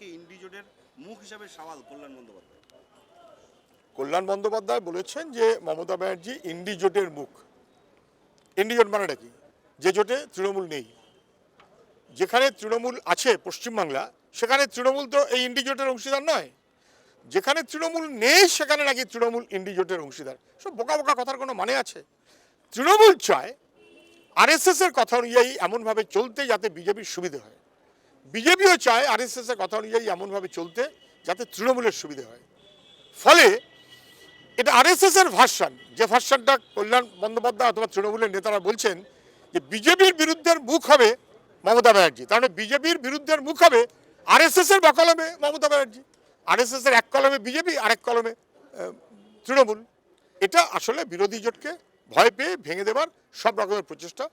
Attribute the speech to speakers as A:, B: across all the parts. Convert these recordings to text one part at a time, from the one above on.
A: বিজেপিকে ইন্ডিজোটের মুখ হিসাবে সওয়াল, কল্যাণ বন্দ্যোপাধ্যায়।
B: কল্যাণ বন্দ্যোপাধ্যায় বলেছেন যে মমতা ব্যানার্জি ইন্ডি জোটের মুখ। ইন্ডি জোট মানেটা কি? যে জোটে তৃণমূল নেই। যেখানে তৃণমূল আছে পশ্চিমবাংলা, সেখানে তৃণমূল তো এই ইন্ডিজোটের অংশীদার নয়। যেখানে তৃণমূল নেই, সেখানে নাকি তৃণমূল ইন্ডিজোটের অংশীদার। সব বোকা বোকা কথার কোনো মানে আছে? তৃণমূল চায় আরএসএস এর কথা অনুযায়ী এমনভাবে চলতে যাতে বিজেপির সুবিধে হয়। বিজেপিও চায় আরএসএস এর কথা অনুযায়ী এমনভাবে চলতে যাতে তৃণমূলের সুবিধে হয়। ফলে এটা আরএসএস এর ভার্সান যে ভার্সানটা কল্যাণ বন্দ্যোপাধ্যায় অথবা তৃণমূলের নেতারা বলছেন যে বিজেপির বিরুদ্ধের মুখ হবে মমতা ব্যানার্জি। তার মানে বিজেপির বিরুদ্ধের মুখ হবে আরএসএস এর বকলমে মমতা ব্যানার্জি। আরএসএস এর এক কলমে বিজেপি, আরেক কলমে তৃণমূল। এটা আসলে বিরোধী জোটকে ভয় পেয়ে ভেঙে দেবার সব রকমের প্রচেষ্টা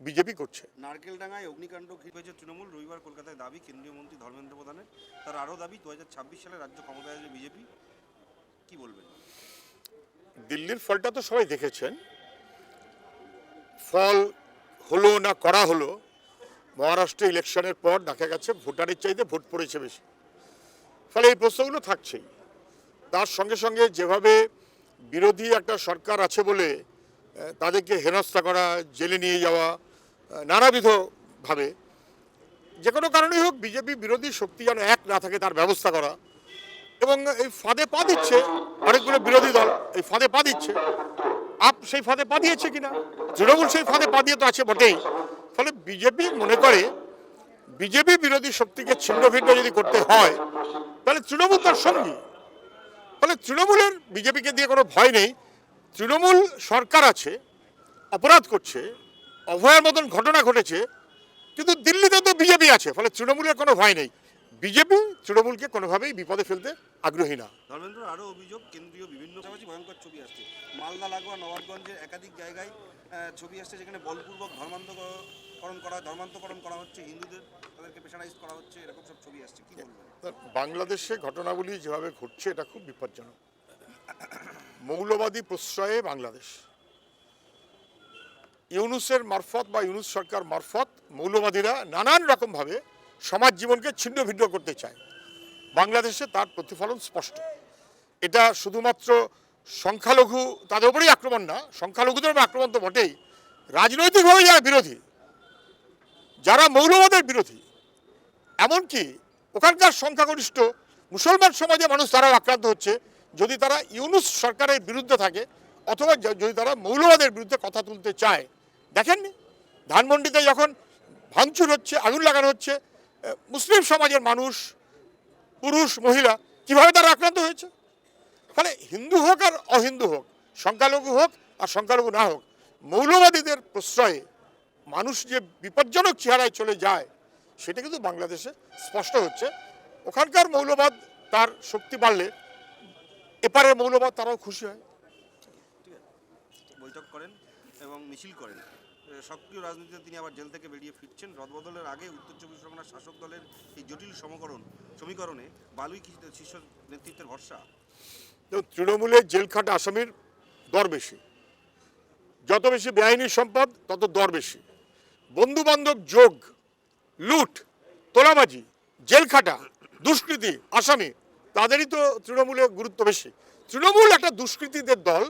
B: বিজেপি করছে।
A: নারকেলডাঙ্গায় অগ্নিকাণ্ড ঘিরে হয়েছে তৃণমূল। রবিবার কলকাতায় দাবি কেন্দ্রীয় মন্ত্রী ধর্মেন্দ্র প্রধানের। তার আরও দাবি দুহাজার ছাব্বিশ সালে রাজ্য ক্ষমতায় আসবে বিজেপি। কি বলবেন?
B: দিল্লির ফলটা তো সবাই দেখেছেন। ফল হলো না করা হলো মহারাষ্ট্রে ইলেকশনের পর দেখা গেছে ভোটারের চাইতে ভোট পড়েছে বেশি। ফলে এই প্রশ্নগুলো থাকছেই। তার সঙ্গে সঙ্গে যেভাবে বিরোধী একটা সরকার আছে বলে তাদেরকে হেনস্থা করা জেলে নিয়ে যাওয়া নানাবিধভাবে যে কোনো কারণেই হোক, বিজেপি বিরোধী শক্তি যেন এক না থাকে, তার ব্যবস্থা করা। এবং এই ফাঁদে পা দিচ্ছে অনেকগুলো বিরোধী দল, এই ফাঁদে পা দিচ্ছে। আপ সেই ফাঁদে পা দিয়েছে কিনা? তৃণমূল সেই ফাঁদে পা দিয়ে তো আছে বটেই। ফলে বিজেপি মনে করে, বিজেপি বিরোধী শক্তিকে ছিন্ন ভিন্ন যদি করতে হয়, তাহলে তৃণমূল তার সঙ্গী। ফলে তৃণমূলের বিজেপিকে দিয়ে কোনো ভয় নেই। তৃণমূল সরকার আছে, অপরাধ করছে অভয়ের মতন ঘটনা ঘটেছে কিন্তু দিল্লিতে তো বিজেপি আছে ফলে তৃণমূলের কোনো ভয় নেই। বিজেপি তৃণমূলকে কোনোভাবেই বিপদে ফেলতে আগ্রহী না।
A: ধর্মেন্দ্র আরও অভিযোগ কেন্দ্রীয় বিভিন্ন ভয়ঙ্কর ছবি আসছে। মালদা লাগোয়া নবাবগঞ্জের একাধিক জায়গায় ছবি আসছে যেখানে বলপূর্বক ধর্মান্তকরণ করা ধর্মান্তকরণ করা হচ্ছে হিন্দুদের তাদেরকে পেশারাইজ করা হচ্ছে এরকম সব ছবি আসছে কি বলবেন?
B: বাংলাদেশে ঘটনাগুলি যেভাবে ঘটছে এটা খুব বিপজ্জনক। মৌলবাদী প্রশ্রয়ে বাংলাদেশ। ইউনুসের মারফত বা ইউনুস সরকার মারফত মৌলবাদীরা নানান রকমভাবে সমাজ জীবনকে ছিন্ন ভিন্ন করতে চায়। বাংলাদেশে তার প্রতিফলন স্পষ্ট। এটা শুধুমাত্র সংখ্যালঘু, তাদের উপরেই আক্রমণ না, সংখ্যালঘুদের উপর আক্রমণ তো বটেই। রাজনৈতিকভাবে যারা বিরোধী, যারা মৌলবাদের বিরোধী, এমনকি ওখানকার সংখ্যাগরিষ্ঠ মুসলমান সমাজে মানুষ তারাও আক্রান্ত হচ্ছে। যদি তারা ইউনুস সরকারের বিরুদ্ধে থাকে, অথবা যদি তারা মৌলবাদের বিরুদ্ধে কথা তুলতে চায় দেখেননি? ধানমন্ডিতে যখন ভাঙচুর হচ্ছে, আগুন লাগানো হচ্ছে মুসলিম সমাজের মানুষ, পুরুষ, মহিলা, কীভাবে তারা আক্রান্ত হয়েছে? ফলে হিন্দু হোক আর অহিন্দু হোক, সংখ্যালঘু হোক আর সংখ্যালঘু না হোক, মৌলবাদীদের প্রশ্রয়ে মানুষ যে বিপজ্জনক চেহারায় চলে যায়, সেটা কিন্তু বাংলাদেশে স্পষ্ট হচ্ছে। ওখানকার মৌলবাদ তার শক্তি বাড়লে এপারের মৌলবাদ তারাও খুশি হয়।
A: বৈঠক করেন এবং মিছিল করেন। সক্রিয় রাজনীতিতে তিনি আবার জেল থেকে বেরিয়ে ফিরছেন। রদবদলের আগে উত্তর চব্বিশ পরগনার শাসক দলের এই জটিল সমকরণ, সমীকরণে বালুই শীর্ষ নেতৃত্বের ভরসা?
B: তৃণমূলের জেল খাটা আসামির দর বেশি। যত বেশি বেআইনি সম্পদ, তত দর বেশি। বন্ধু বান্ধব যোগ, লুট, তোলাবাজি, জেলখাটা, দুষ্কৃতি, আসামি, তাদেরই তো তৃণমূলে গুরুত্ব বেশি। তৃণমূল একটা দুষ্কৃতীদের দল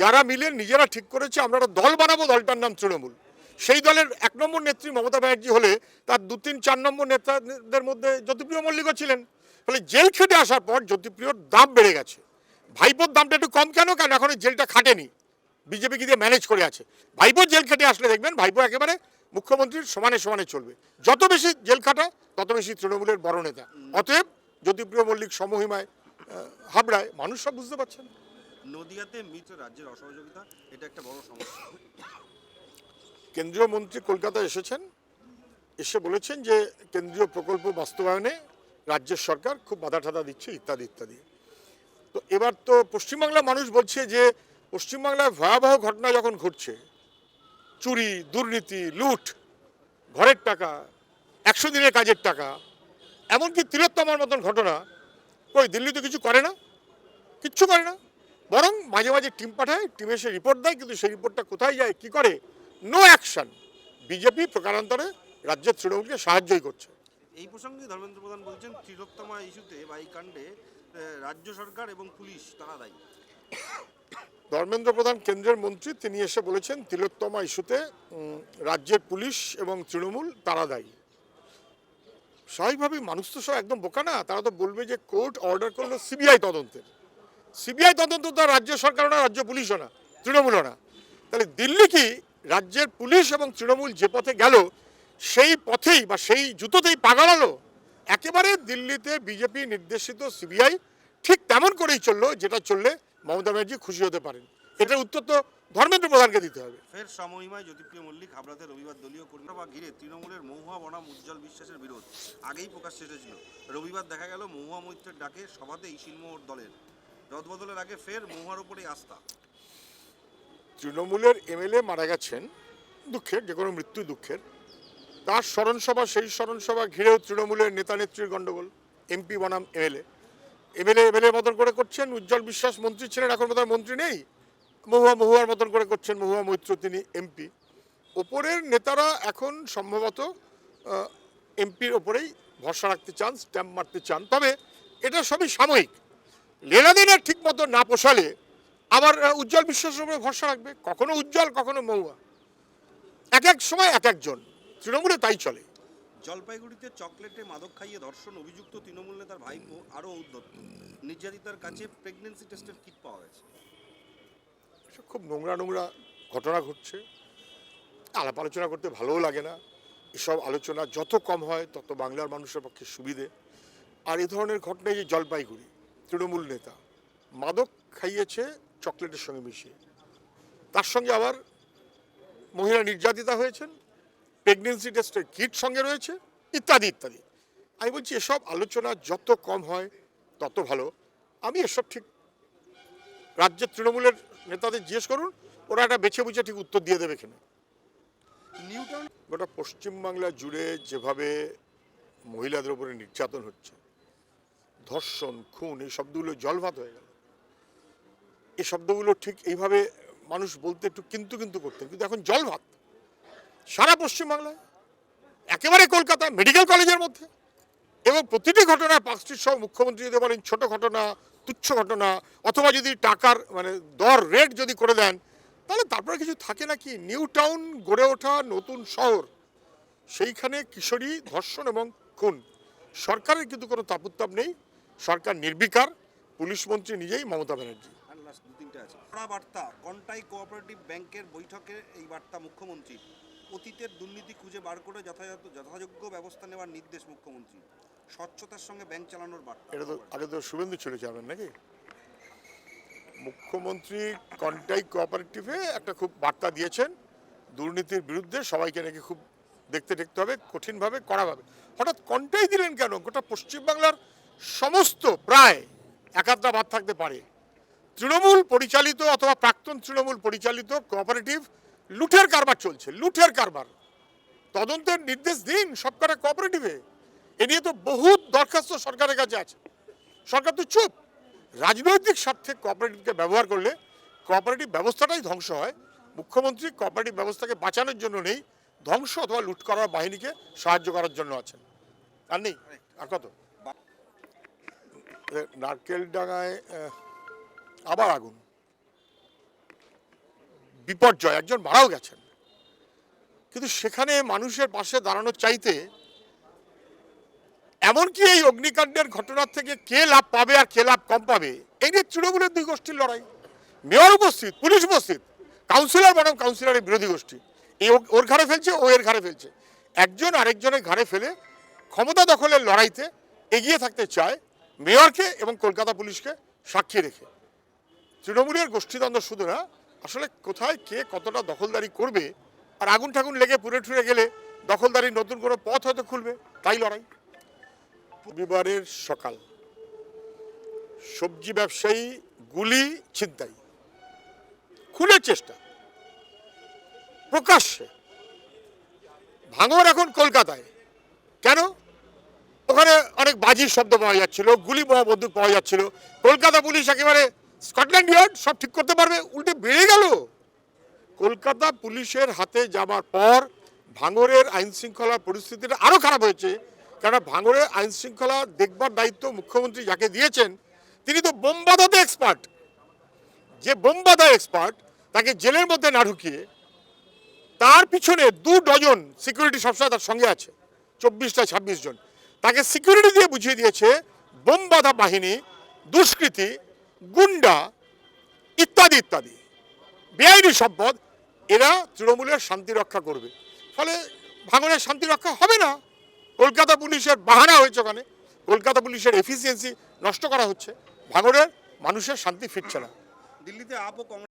B: যারা মিলে নিজেরা ঠিক করেছে, আমরা একটা দল বানাবো দলটার নাম তৃণমূল। সেই দলের এক নম্বর নেত্রী মমতা ব্যানার্জি হলে তার দু তিন চার নম্বর নেতাদের মধ্যে জ্যোতিপ্রিয় মল্লিকও ছিলেন। ফলে জেল খেটে আসার পর জ্যোতিপ্রিয়র দাম বেড়ে গেছে। ভাইপোর দামটা একটু কম কেন? কারণ এখন জেলটা খাটেনি। বিজেপি দিয়ে ম্যানেজ করে আছে? ভাইপো জেল খেটে আসলে দেখবেন, ভাইপো একেবারে মুখ্যমন্ত্রীর সমানে সমানে চলবে। যত বেশি জেল খাটা তত বেশি তৃণমূলের বড় নেতা। অতএব জ্যোতিপ্রিয় মল্লিক সমহিমায় হাবড়ায়, মানুষ সব বুঝতে পারছেন
A: নদিয়াতে মৃত রাজ্যের অসহযোগিতা, এটা একটা বড় সমস্যা।
B: কেন্দ্রীয় মন্ত্রী কলকাতায় এসেছেন। এসে বলেছেন যে কেন্দ্রীয় প্রকল্প বাস্তবায়নে রাজ্যের সরকার খুব বাধা ঠাদা দিচ্ছে, ইত্যাদি ইত্যাদি। তো এবার তো পশ্চিমবাংলার মানুষ বলছে যে পশ্চিমবাংলায় ভয়াবহ ঘটনা যখন ঘটছে, চুরি, দুর্নীতি, লুট, ঘরের টাকা, একশো দিনের কাজের টাকা, এমনকি তিলোত্তমার মতন ঘটনা, কই, দিল্লি তো কিছু করে না? কিচ্ছু করে না? বরং মাঝে মাঝে টিম পাঠায় টিম এসে রিপোর্ট দেয় কিন্তু সেই রিপোর্টটা কোথায় যায় কি করে? নো অ্যাকশন বিজেপি প্রকারান্তরে রাজ্যের তৃণমূলকে সাহায্যই করছে।
A: এই প্রসঙ্গে ধর্মেন্দ্র প্রধান বলছেন তিলোত্তমা ইস্যুতে বা এই কাণ্ডে রাজ্য সরকার এবং পুলিশ তারা দায়ী।
B: ধর্মেন্দ্র প্রধান কেন্দ্রের মন্ত্রী তিনি এসে বলেছেন তিলোত্তমা ইস্যুতে রাজ্যের পুলিশ এবং তৃণমূল তারা দায়ী। স্বাভাবিকভাবেই মানুষ তো সব একদম বোকা না তারা তো বলবে যে কোর্ট অর্ডার করল সিবিআই তদন্তের। সিবিআই তদন্ত তো রাজ্য সরকারও না, রাজ্য পুলিশও না, তৃণমূলও না। তাহলে দিল্লি কি রাজ্যের পুলিশ এবং তৃণমূল যে পথে গেল, সেই পথেই বা সেই জুতোতেই পাগালালো একেবারে দিল্লিতে বিজেপি নির্দেশিত সিবিআই ঠিক তেমন করেই চলল, যেটা চললে মমতা ব্যানার্জি খুশি হতে পারেন। এটার উত্তর তো ধর্মেন্দ্র প্রধানকে দিতে হবে।
A: ফের সমহিমায় জ্যোতিপ্রিয় মল্লিক হাবড়াতে রবিবার দলীয় কর্মী বা ঘিরে তৃণমূলের মহুয়া বনাম উজ্জ্বল বিশ্বাসের বিরোধ। আগেই প্রকাশ এসেছিল। রবিবার দেখা গেল মহুয়া মৈত্রের ডাকে সভাতেই শিলমোহর দলের রদবদলের আগে ফের মহুয়ার উপরেই আস্থা।
B: তৃণমূলের এমএলএ মারা গেছেন, দুঃখের, যে কোনো মৃত্যু দুঃখের। তার স্মরণসভা, সেই স্মরণসভা ঘিরেও তৃণমূলের নেতা নেত্রীর গণ্ডগোল। এমপি বনাম এমএলএ। এমএলএ এমএলএ মতন করে করছেন, উজ্জ্বল বিশ্বাস মন্ত্রী ছিলেন, এখন বোধহয় মন্ত্রী নেই। মহুয়া মহুয়ার মতন করে করছেন মহুয়া মৈত্র, তিনি এমপি। ওপরের নেতারা এখন সম্ভবত এমপির ওপরেই ভরসা রাখতে চান, স্ট্যাম্প মারতে চান। তবে এটা সবই সাময়িক। লেনাদেনা ঠিক মতো না পোষালে আবার উজ্জ্বল বিশ্বাসের উপরে ভরসা রাখবে? কখনো উজ্জ্বল কখনো মহুয়া। এক এক সময় এক একজন। তৃণমূলে তাই চলে।
A: জলপাইগুড়িতে চকলেটে মাদক খাইয়ে ধর্ষণ অভিযুক্ত তৃণমূল নেতার ভাইপো আরও উদ্ধত্ত নির্যাতিতার কাছে প্রেগন্যান্সি টেস্টের কিট পাওয়া গেছে।
B: খুব নোংরা নোংরা ঘটনা ঘটছে। আলাপ আলোচনা করতে ভালোও লাগে না। এসব আলোচনা যত কম হয় তত বাংলার মানুষের পক্ষে সুবিধে। আর এ ধরনের ঘটনায় যে জলপাইগুড়ি। তৃণমূল নেতা। মাদক খাইয়েছে, চকলেটের সঙ্গে মিশিয়ে। তার সঙ্গে আবার মহিলা নির্যাতিতা হয়েছেন প্রেগনেন্সি টেস্টের কিট সঙ্গে রয়েছে, ইত্যাদি ইত্যাদি। আমি বলছি, এসব আলোচনা যত কম হয়, তত ভালো। আমি এসব ঠিক রাজ্যের তৃণমূলের নেতাদের জিজ্ঞেস করুন, ওরা একটা বেছে বুঝে ঠিক উত্তর দিয়ে দেবে এখানে
A: নিউটাউন
B: গোটা পশ্চিমবাংলা জুড়ে যেভাবে মহিলাদের উপরে নির্যাতন হচ্ছে ধর্ষণ, খুন, এই শব্দগুলো জলভাত হয়ে গেল। এই শব্দগুলো ঠিক এইভাবে মানুষ বলতে একটু কিন্তু কিন্তু করতেন, কিন্তু এখন জলভাত। সারা পশ্চিমবাংলায়, একেবারে কলকাতা, মেডিকেল কলেজের মধ্যে। এবং প্রতিটি ঘটনায় পাঁচটির সহ মুখ্যমন্ত্রী যদি বলেন ছোট ঘটনা, তুচ্ছ ঘটনা, অথবা যদি টাকার মানে দর রেট যদি করে দেন, তাহলে তারপরে কিছু থাকে নাকি? নিউ টাউন গড়ে ওঠা নতুন শহর, সেইখানে কিশোরী ধর্ষণ এবং খুন। সরকারের কিন্তু কোনো তাপুত্তাপ নেই। সরকার নির্বিকার পুলিশ মন্ত্রী নিজেই মমতা ব্যানার্জি।
A: বার্তা কন্টাই কোঅপারেটিভ ব্যাংকের বৈঠকে এই বার্তা মুখ্যমন্ত্রীর অতীতের দুর্নীতি খুঁজে বার করে যথাযথ যথাযোগ্য ব্যবস্থা নেওয়ার নির্দেশ মুখ্যমন্ত্রী। স্বচ্ছতার সঙ্গে ব্যাংক চালানোর বার্তা।
B: এটা তো আগে তো শুভেন্দু ছিল চেয়ারম্যান নাকি? মুখ্যমন্ত্রী কন্টাই কোঅপারেটিভে একটা খুব বার্তা দিয়েছেন দুর্নীতির বিরুদ্ধে সবাইকে নাকি খুব দেখতে দেখতে হবে কঠিনভাবে কড়াভাবে। হঠাৎ কন্টাই দিলেন কেন? গোটা পশ্চিমবাংলার সমস্ত প্রায় একাধটা বাদ থাকতে পারে। তৃণমূল পরিচালিত অথবা প্রাক্তন তৃণমূল পরিচালিত কোঅপারেটিভ লুঠের কারবার চলছে, লুঠের কারবার। তদন্তের নির্দেশ দিন সবকটা কোঅপারেটিভে এ নিয়ে তো বহুত দরখাস্ত সরকারের কাছে আছে। সরকার তো চুপ। রাজনৈতিক স্বার্থে কোঅপারেটিভকে ব্যবহার করলে কোঅপারেটিভ ব্যবস্থাটাই ধ্বংস হয়। মুখ্যমন্ত্রী কোঅপারেটিভ ব্যবস্থাকে বাঁচানোর জন্য নেই, ধ্বংস অথবা লুট করার বাহিনীকে সাহায্য করার জন্য আছেন। আর নেই? আর কত? নারকেল ডাঙায় আবার আগুন। বিপর্যয়, একজন মারাও গেছেন। কিন্তু সেখানে মানুষের পাশে দাঁড়ানোর চাইতে এমনকি এই অগ্নিকাণ্ডের ঘটনার থেকে কে লাভ পাবে আর কে লাভ কম পাবে? এই নিয়ে তৃণমূলের দুই গোষ্ঠীর লড়াই। মেয়র উপস্থিত, পুলিশ উপস্থিত কাউন্সিলর বনাম কাউন্সিলরের বিরোধী গোষ্ঠী। এ ও- ওর ঘাড়ে ফেলছে, ও এর ঘাড়ে ফেলছে। একজন আরেকজনের ঘাড়ে ফেলে ক্ষমতা দখলের লড়াইতে এগিয়ে থাকতে চায় মেয়রকে এবং কলকাতা পুলিশকে সাক্ষী রেখে। তৃণমূলের গোষ্ঠীদ্বন্দ্ব শুধু না আসলে কোথায় কে কতটা দখলদারি করবে আর আগুন ঠাগুন লেগে পুড়ে ঠুরে গেলে দখলদারির নতুন কোনো পথ হয়তো খুলবে? তাই লড়াই। রবিবারের সকাল, সবজি ব্যবসায়ী গুলি ছিনতাই। খুনের চেষ্টা। প্রকাশ্যে। ভাঙর এখন কলকাতায়। কেন? ওখানে অনেক বাজির শব্দ পাওয়া যাচ্ছিল, গুলি বন্দুক পাওয়া যাচ্ছিল। কলকাতা পুলিশ একেবারে স্কটল্যান্ড ইয়ার্ড সব ঠিক করতে পারবে, উল্টে বেড়ে গেল। কলকাতা পুলিশের হাতে যাবার পর ভাঙরের আইন শৃঙ্খলা পরিস্থিতিটা আরও খারাপ হয়েছে। কেননা ভাঙরের আইন শৃঙ্খলা দেখবার দায়িত্ব মুখ্যমন্ত্রী যাকে দিয়েছেন, তিনি তো বোম বাঁধাতে এক্সপার্ট যে বোম বাঁধা এক্সপার্ট তাকে জেলের মধ্যে না ঢুকিয়ে তার পিছনে দু ডজন সিকিউরিটি সবসময় তার সঙ্গে আছে, চব্বিশটা ছাব্বিশ জন। তাকে সিকিউরিটি দিয়ে বুঝিয়ে দিয়েছে বোম বাঁধা বাহিনী, দুষ্কৃতী, গুন্ডা ইত্যাদি ইত্যাদি। বেআইনি সম্পদ, এরা তৃণমূলের শান্তি রক্ষা করবে। ফলে ভাঙনের শান্তি রক্ষা হবে না। কলকাতা পুলিশের বাহানা হয়েছে ওখানে। কলকাতা পুলিশের এফিসিয়েন্সি নষ্ট করা হচ্ছে। ভাঙনের মানুষের শান্তি ফিরছে না।
A: দিল্লিতে আপ